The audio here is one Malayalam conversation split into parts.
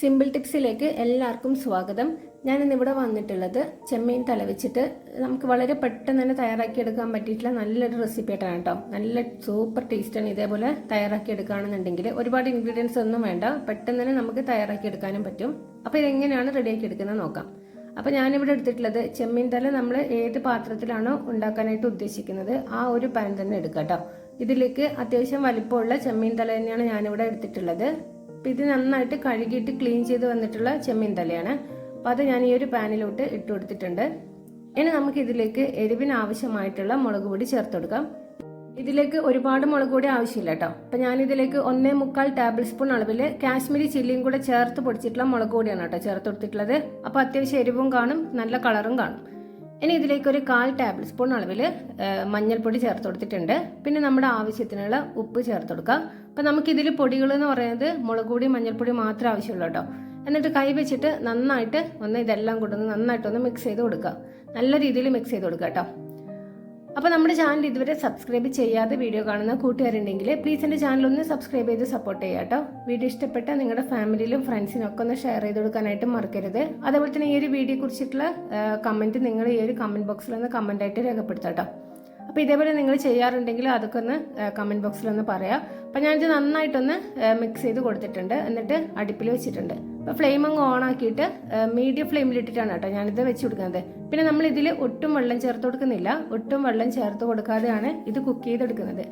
സിമ്പിൾ ടിപ്സിലേക്ക് എല്ലാവർക്കും സ്വാഗതം. ഞാൻ ഇന്നിവിടെ വന്നിട്ടുള്ളത് ചെമ്മീൻ തലവെച്ചിട്ട് നമുക്ക് വളരെ പെട്ടെന്ന് തന്നെ തയ്യാറാക്കിയെടുക്കാൻ പറ്റിയിട്ടുള്ള നല്ലൊരു റെസിപ്പി ആയിട്ടാണ് കേട്ടോ. നല്ല സൂപ്പർ ടേസ്റ്റാണ് ഇതേപോലെ തയ്യാറാക്കിയെടുക്കുകയാണെന്നുണ്ടെങ്കിൽ ഒരുപാട് ഇൻഗ്രീഡിയൻസ് ഒന്നും വേണ്ട. പെട്ടെന്ന് തന്നെ നമുക്ക് തയ്യാറാക്കിയെടുക്കാനും പറ്റും. അപ്പോൾ ഇതെങ്ങനെയാണ് റെഡിയാക്കി എടുക്കുന്നത് നോക്കാം. അപ്പോൾ ഞാനിവിടെ എടുത്തിട്ടുള്ളത് ചെമ്മീൻ തല നമ്മൾ ഏത് പാത്രത്തിലാണോ ഉണ്ടാക്കാനായിട്ട് ഉദ്ദേശിക്കുന്നത് ആ ഒരു പാൻ തന്നെ എടുക്കാം കേട്ടോ. ഇതിലേക്ക് അത്യാവശ്യം വലിപ്പമുള്ള ചെമ്മീൻ തല തന്നെയാണ് ഞാനിവിടെ എടുത്തിട്ടുള്ളത്. അപ്പം ഇത് നന്നായിട്ട് കഴുകിയിട്ട് ക്ലീൻ ചെയ്ത് വന്നിട്ടുള്ള ചെമ്മീൻ തലയാണ്. അപ്പോൾ അത് ഞാൻ ഈ ഒരു പാനിലോട്ട് ഇട്ട് കൊടുത്തിട്ടുണ്ട്. ഇനി നമുക്ക് ഇതിലേക്ക് എരിവിന് ആവശ്യമായിട്ടുള്ള മുളക് പൊടി ചേർത്ത് കൊടുക്കാം. ഇതിലേക്ക് ഒരുപാട് മുളക് പൊടി ആവശ്യമില്ല കേട്ടോ. അപ്പം ഞാൻ ഇതിലേക്ക് ഒന്നേ മുക്കാൽ ടേബിൾ സ്പൂൺ അളവിൽ കാശ്മീരി ചില്ലിയും കൂടെ ചേർത്ത് പൊടിച്ചിട്ടുള്ള മുളക് പൊടിയാണ് കേട്ടോ ചേർത്ത് കൊടുത്തിട്ടുള്ളത്. അപ്പോൾ അത്യാവശ്യം എരിവും കാണും നല്ല കളറും കാണും. ഇനി ഇതിലേക്ക് ഒരു കാൽ ടേബിൾ സ്പൂൺ അളവിൽ മഞ്ഞൾപ്പൊടി ചേർത്ത് കൊടുത്തിട്ടുണ്ട്. പിന്നെ നമ്മുടെ ആവശ്യത്തിനുള്ള ഉപ്പ് ചേർത്ത് കൊടുക്കാം. അപ്പം നമുക്കിതിൽ പൊടികൾ എന്ന് പറയുന്നത് മുളക് പൊടി മഞ്ഞൾപ്പൊടി മാത്രമേ ആവശ്യമുള്ളൂ കേട്ടോ. എന്നിട്ട് കൈ വെച്ചിട്ട് നന്നായിട്ട് ഒന്ന് ഇതെല്ലാം കൊണ്ടൊന്ന് നന്നായിട്ടൊന്ന് മിക്സ് ചെയ്ത് കൊടുക്കുക. നല്ല രീതിയിൽ മിക്സ് ചെയ്ത് കൊടുക്കുക കേട്ടോ. അപ്പോൾ നമ്മുടെ ചാനൽ ഇതുവരെ സബ്സ്ക്രൈബ് ചെയ്യാതെ വീഡിയോ കാണുന്ന കൂട്ടുകാരുണ്ടെങ്കിൽ പ്ലീസ് എന്റെ ചാനൽ ഒന്ന് സബ്സ്ക്രൈബ് ചെയ്ത് സപ്പോർട്ട് ചെയ്യുക കേട്ടോ. വീഡിയോ ഇഷ്ടപ്പെട്ട നിങ്ങളുടെ ഫാമിലിയിലും ഫ്രണ്ട്സിനും ഒക്കെ ഒന്ന് ഷെയർ ചെയ്ത് കൊടുക്കാനായിട്ട് മറക്കരുത്. അതേപോലെ തന്നെ ഈ ഒരു വീഡിയോ കുറിച്ചിട്ടുള്ള കമന്റ് നിങ്ങൾ ഈ ഒരു കമന്റ് ബോക്സിൽ ഒന്ന് കമന്റായിട്ട് രേഖപ്പെടുത്താം കേട്ടോ. അപ്പോൾ ഇതേപോലെ നിങ്ങൾ ചെയ്യാറുണ്ടെങ്കിൽ അതൊക്കെ ഒന്ന് കമന്റ് ബോക്സിലൊന്ന് പറയാം. അപ്പോൾ ഞാനിത് നന്നായിട്ടൊന്ന് മിക്സ് ചെയ്ത് കൊടുത്തിട്ടുണ്ട്. എന്നിട്ട് അടുപ്പിൽ വെച്ചിട്ടുണ്ട്. അപ്പോൾ ഫ്ലെയിം അങ്ങ് ഓൺ ആക്കിയിട്ട് മീഡിയം ഫ്ലെയിമിലിട്ടിട്ടാണ് കേട്ടോ ഞാനിത് വെച്ച് കൊടുക്കുന്നത്. പിന്നെ നമ്മൾ ഇതിൽ ഒട്ടും വെള്ളം ചേർത്ത് കൊടുക്കുന്നില്ല. ഒട്ടും വെള്ളം ചേർത്ത് കൊടുക്കാതെയാണ് ഇത് കുക്ക് ചെയ്തെടുക്കുന്നത്.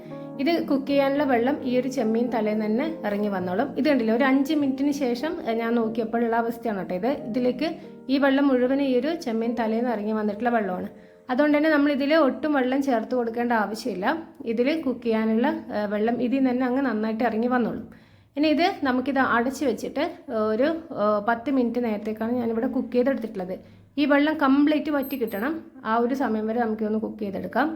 ഇത് കുക്ക് ചെയ്യാനുള്ള വെള്ളം ഈ ഒരു ചെമ്മീൻ തലേന്ന് തന്നെ ഇറങ്ങി വന്നോളും. ഇത് കണ്ടില്ലേ ഒരു അഞ്ച് മിനിറ്റിന് ശേഷം ഞാൻ നോക്കിയപ്പോഴുള്ള അവസ്ഥയാണ് കേട്ടോ ഇത്. ഇതിലേക്ക് ഈ വെള്ളം മുഴുവൻ ഈ ഒരു ചെമ്മീൻ തലേന്ന് ഇറങ്ങി വന്നിട്ടുള്ള വെള്ളമാണ്. അതുകൊണ്ട് തന്നെ നമ്മൾ ഇതിൽ ഒട്ടും വെള്ളം ചേർത്ത് കൊടുക്കേണ്ട ആവശ്യമില്ല. ഇതിൽ കുക്ക് ചെയ്യാനുള്ള വെള്ളം ഇതിൽ നിന്ന് തന്നെ അങ്ങ് നന്നായിട്ട് ഇറങ്ങി വന്നോളും. ഇനി ഇത് നമുക്കിത് അടച്ച് വെച്ചിട്ട് ഒരു പത്ത് മിനിറ്റ് നേരത്തേക്കാണ് ഞാനിവിടെ കുക്ക് ചെയ്തെടുത്തിട്ടുള്ളത്. ഈ വെള്ളം കംപ്ലീറ്റ് വറ്റി കിട്ടണം. ആ ഒരു സമയം വരെ നമുക്കിതൊന്ന് കുക്ക് ചെയ്തെടുക്കാം.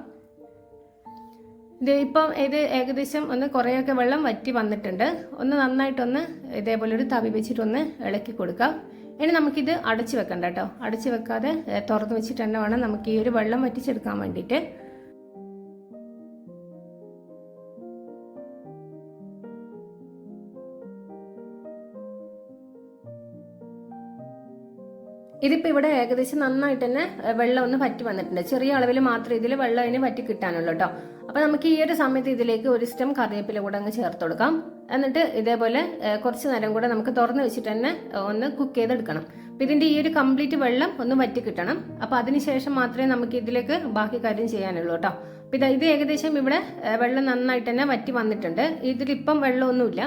ഇത് ഇപ്പം ഇത് ഏകദേശം ഒന്ന് കുറേയൊക്കെ വെള്ളം വറ്റി വന്നിട്ടുണ്ട്. ഒന്ന് നന്നായിട്ടൊന്ന് ഇതേപോലെ ഒരു തവി വെച്ചിട്ടൊന്ന് ഇളക്കി കൊടുക്കാം. ഇനി നമുക്കിത് അടച്ചു വെക്കണ്ട കേട്ടോ. അടച്ചു വെക്കാതെ തുറന്നു വെച്ചിട്ട് തന്നെ വേണം നമുക്ക് ഈ ഒരു വെള്ളം വറ്റിച്ചെടുക്കാൻ വേണ്ടിയിട്ട്. ഇതിപ്പോൾ ഇവിടെ ഏകദേശം നന്നായിട്ട് തന്നെ വെള്ളം ഒന്ന് പറ്റി വന്നിട്ടുണ്ട്. ചെറിയ അളവിൽ മാത്രം ഇതിൽ വെള്ളം അതിന് പറ്റി കിട്ടാനുള്ളൂ കേട്ടോ അപ്പോൾ നമുക്ക് ഈ ഒരു സമയത്ത് ഇതിലേക്ക് ഒരു സ്റ്റം കറിവേപ്പില കൂടെ അങ്ങ് ചേർത്ത് കൊടുക്കാം. എന്നിട്ട് ഇതേപോലെ കുറച്ച് നേരം കൂടെ നമുക്ക് തുറന്ന് വെച്ചിട്ട് തന്നെ ഒന്ന് കുക്ക് ചെയ്തെടുക്കണം. അപ്പം ഇതിന്റെ ഈ ഒരു കംപ്ലീറ്റ് വെള്ളം ഒന്ന് വറ്റി കിട്ടണം. അപ്പോൾ അതിനുശേഷം മാത്രമേ നമുക്ക് ഇതിലേക്ക് ബാക്കി കാര്യം ചെയ്യാനുള്ളൂ കേട്ടോ അപ്പം ഇത് ഇത് ഏകദേശം ഇവിടെ വെള്ളം നന്നായിട്ട് തന്നെ വറ്റി വന്നിട്ടുണ്ട്. ഇതിലിപ്പം വെള്ളമൊന്നുമില്ല.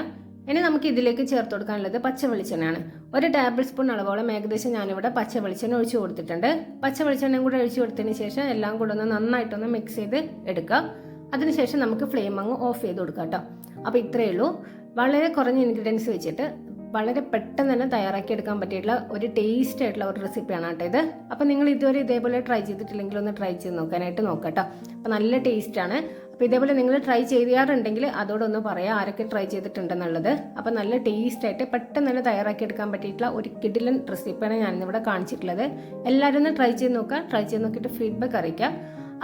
ഇനി നമുക്ക് ഇതിലേക്ക് ചേർത്ത് കൊടുക്കാനുള്ളത് പച്ച വെളിച്ചെണ്ണയാണ് ഒരു ടേബിൾ സ്പൂൺ അളവോളം ഏകദേശം ഞാനിവിടെ പച്ച വെളിച്ചെണ്ണ ഒഴിച്ചു കൊടുത്തിട്ടുണ്ട്. പച്ച വെളിച്ചെണ്ണയും കൂടെ ഒഴിച്ചു കൊടുത്തതിന് ശേഷം എല്ലാം കൂടെ ഒന്ന് നന്നായിട്ടൊന്ന് മിക്സ് ചെയ്ത് എടുക്കുക അതിനുശേഷം നമുക്ക് ഫ്ലെയിം അങ്ങ് ഓഫ് ചെയ്ത് കൊടുക്കാം കേട്ടോ അപ്പോൾ ഇത്രയേ ഉള്ളൂ. വളരെ കുറഞ്ഞ ഇൻഗ്രീഡിയൻസ് വെച്ചിട്ട് വളരെ പെട്ടെന്ന് തന്നെ തയ്യാറാക്കി എടുക്കാൻ പറ്റിയിട്ടുള്ള ഒരു ടേസ്റ്റ് ആയിട്ടുള്ള ഒരു റെസിപ്പിയാണ് കേട്ടോ ഇത്. അപ്പോൾ നിങ്ങൾ ഇതുവരെ ഇതേപോലെ ട്രൈ ചെയ്തിട്ടില്ലെങ്കിൽ ഒന്ന് ട്രൈ ചെയ്ത് നോക്കാനായിട്ട് നോക്കാം കേട്ടോ അപ്പോൾ നല്ല ടേസ്റ്റാണ് അപ്പോൾ ഇതേപോലെ നിങ്ങൾ ട്രൈ ചെയ്യാറുണ്ടെങ്കിൽ അതോടൊന്ന് പറയാം ആരൊക്കെ ട്രൈ ചെയ്തിട്ടുണ്ടെന്നുള്ളത്. അപ്പോൾ നല്ല ടേസ്റ്റ് ആയിട്ട് പെട്ടെന്ന് തന്നെ തയ്യാറാക്കി എടുക്കാൻ പറ്റിയിട്ടുള്ള ഒരു കിഡിലൻ റെസിപ്പിയാണ് ഞാനിന്നിവിടെ കാണിച്ചിട്ടുള്ളത്. എല്ലാവരും ഒന്ന് ട്രൈ ചെയ്ത് നോക്കുക. ട്രൈ ചെയ്ത് നോക്കിയിട്ട് ഫീഡ്ബാക്ക് അറിയിക്കാം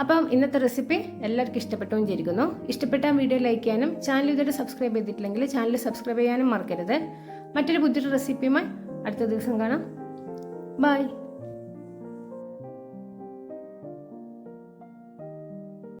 അപ്പം ഇന്നത്തെ റെസിപ്പി എല്ലാവർക്കും ഇഷ്ടപ്പെട്ടു വിചാരിക്കുന്നു ഇഷ്ടപ്പെട്ട വീഡിയോ ലൈക്ക് ചെയ്യാനും ചാനൽ ഇതുവരെ സബ്സ്ക്രൈബ് ചെയ്തിട്ടില്ലെങ്കിൽ ചാനൽ സബ്സ്ക്രൈബ് ചെയ്യാനും മറക്കരുത്. മറ്റൊരു പുതിയൊരു റെസിപ്പിയുമായി അടുത്ത ദിവസം കാണാം. ബൈ